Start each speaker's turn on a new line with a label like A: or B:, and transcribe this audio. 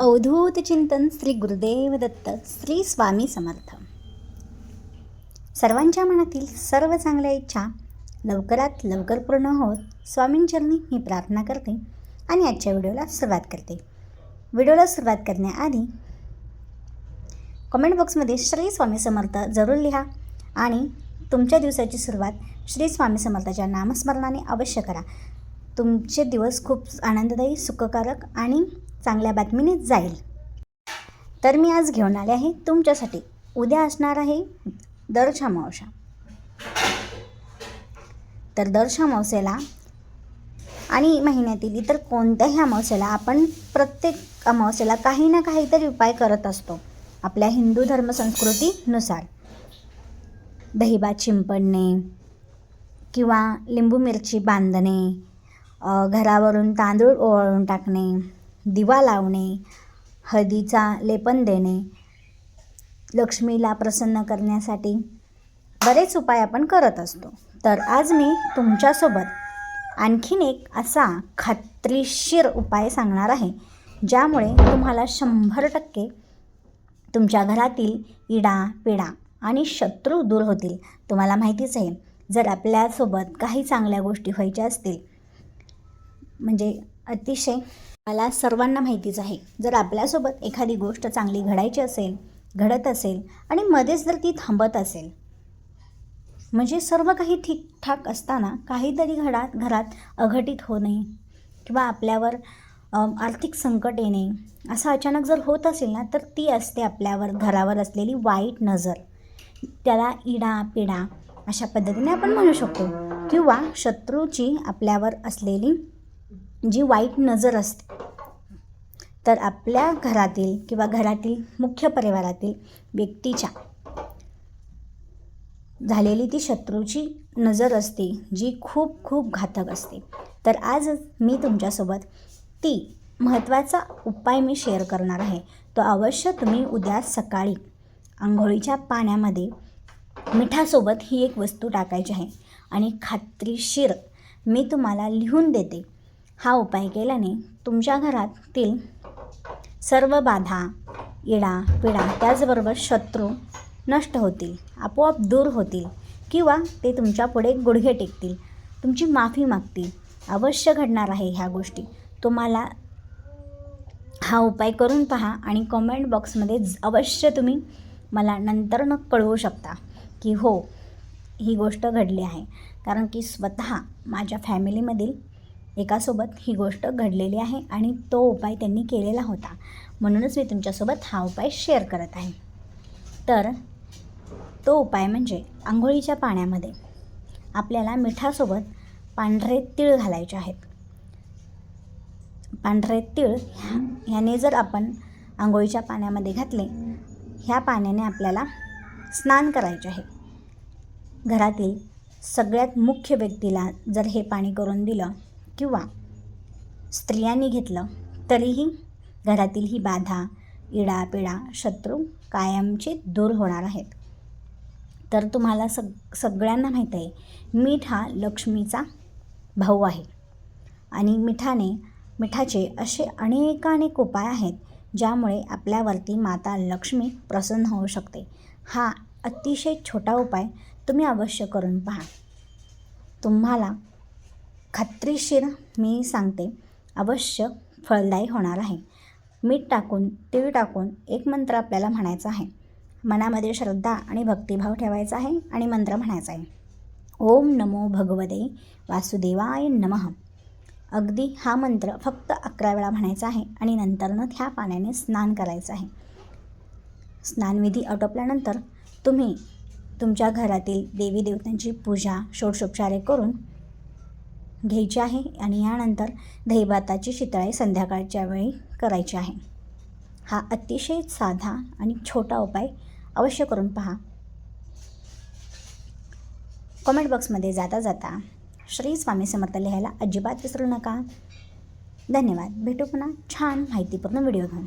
A: अवधूत चिंतन श्री गुरुदेव दत्त श्री स्वामी समर्थ. सर्वांच्या मनातील सर्व चांगल्या इच्छा लवकरात लवकर पूर्ण होत स्वामींचरणी मी प्रार्थना करते आणि आजच्या व्हिडिओला सुरुवात करते. व्हिडिओला सुरुवात करण्याआधी कमेंट बॉक्समध्ये श्री स्वामी समर्थ जरूर लिहा आणि तुमच्या दिवसाची सुरुवात श्री स्वामी समर्थाच्या नामस्मरणाने अवश्य करा. तुमचे दिवस खूप आनंददायी सुखकारक आणि चांगल्या बातमीने जाईल. तर मी आज घेऊन आले आहे तुमच्यासाठी. उद्या असणार आहे दर मावशा. तर दर मावसेला आणि महिन्यातील इतर कोणत्याही अमावस्येला आपण प्रत्येक अमावस्येला काही ना काहीतरी उपाय करत असतो. आपल्या हिंदू धर्म संस्कृतीनुसार. दहीभात शिंपडणे किंवा लिंबू मिरची बांधणे घरावरून तांदूळ ओवाळून टाकणे दिवा लावणे हळदीचा लेपन देणे लक्ष्मीला प्रसन्न करण्यासाठी बरेच उपाय आपण करत असतो. तर आज मी तुमच्यासोबत आणखीन एक असा खात्रीशीर उपाय सांगणार आहे ज्यामुळे तुम्हाला शंभर टक्के तुमच्या घरातील इडा पिडा आणि शत्रू दूर होतील. तुम्हाला माहितीच आहे जर आपल्यासोबत काही चांगल्या गोष्टी व्हायच्या असतील म्हणजे अतिशय मला सर्वांना माहितीच आहे. जर आपल्यासोबत एखादी गोष्ट चांगली घडायची असेल घडत असेल आणि मध्येच जर ती थांबत असेल म्हणजे सर्व काही ठीकठाक असताना काहीतरी घडात घरात अघटित होणे किंवा आपल्यावर आर्थिक संकट येणे असं अचानक जर होत असेल ना तर ती असते आपल्यावर घरावर असलेली वाईट नजर. त्याला इडा पिडा अशा पद्धतीने आपण म्हणू शकतो. किंवा शत्रूची आपल्यावर असलेली जी वाईट नजर असते तर आपल्या घरातील किंवा घरातील मुख्य परिवारातील व्यक्तीच्या झालेली ती शत्रूची नजर असते जी खूप खूप घातक असते. तर आज मी तुमच्यासोबत ती महत्त्वाचा उपाय मी शेअर करणार आहे. तो अवश्य तुम्ही उद्या सकाळी आंघोळीच्या पाण्यामध्ये मिठासोबत ही एक वस्तू टाकायची आहे आणि खात्रीशीर मी तुम्हाला लिहून देते. हा उपाय केल्याने तुमच्या घरातील सर्व बाधा इडा पिडा त्याचबरोबर शत्रू नष्ट होतील आपोआप दूर होतील किंवा ते तुमच्यापुढे गुडघे टेकतील तुमची माफी मागतील. अवश्य घडणार आहे ह्या गोष्टी. तुम्हाला हा उपाय करून पहा आणि कमेंट बॉक्समध्ये अवश्य तुम्ही मला नंतर न कळवू शकता की हो ही गोष्ट घडली आहे. कारण की स्वतः माझ्या फॅमिलीमधील एकासोबत ही गोष्ट घडलेली आहे आणि तो उपाय त्यांनी केलेला होता. म्हणूनच मी तुमच्यासोबत हा उपाय शेअर करत आहे. तर तो उपाय म्हणजे आंघोळीच्या पाण्यामध्ये आपल्याला मिठासोबत पांढरे तीळ घालायचे आहेत. पांढरे तीळ ह्या- ह्याने जर आपण आंघोळीच्या पाण्यामध्ये घातले ह्या पाण्याने आपल्याला स्नान करायचे आहे. घरातील सगळ्यात मुख्य व्यक्तीला जर हे पाणी करून दिलं किंवा स्त्रियांनी घेतलं तरीही घरातील ही बाधा इडा पिडा शत्रू कायमचे दूर होणार आहेत. तर तुम्हाला सग सगळ्यांना माहीत आहे मीठ हा लक्ष्मीचा भाऊ आहे. आणि मिठाने मिठाचे असे अनेकानेक उपाय आहेत ज्यामुळे आपल्यावरती माता लक्ष्मी प्रसन्न होऊ शकते. हा अतिशय छोटा उपाय तुम्ही अवश्य करून पहा. तुम्हाला खात्रीशीर मी सांगते अवश्य फळदायी होणार आहे. मीठ टाकून तीळ टाकून एक मंत्र आपल्याला म्हणायचा आहे. मनामध्ये श्रद्धा आणि भक्तिभाव ठेवायचा आहे आणि मंत्र म्हणायचा आहे. ओम नमो भगवते वासुदेवाय नमः. अगदी हा मंत्र फक्त अकरा वेळा म्हणायचा आहे आणि नंतरनं ह्या पाण्याने स्नान करायचं आहे. स्नानविधी आटोपल्यानंतर तुम्ही तुमच्या घरातील देवी देवतांची पूजा षोडशोपचारे करून घ्यायची आहे आणि यानंतर दहीभाताची शितळे संध्याकाळच्या वेळी करायची आहे. हा अतिशय साधा आणि छोटा उपाय अवश्य करून पहा. कॉमेंट बॉक्समध्ये जाता जाता श्री स्वामी समर्थ लिहायला अजिबात विसरू नका. धन्यवाद. भेटू पुन्हा छान माहितीपूर्ण व्हिडिओ घेऊन.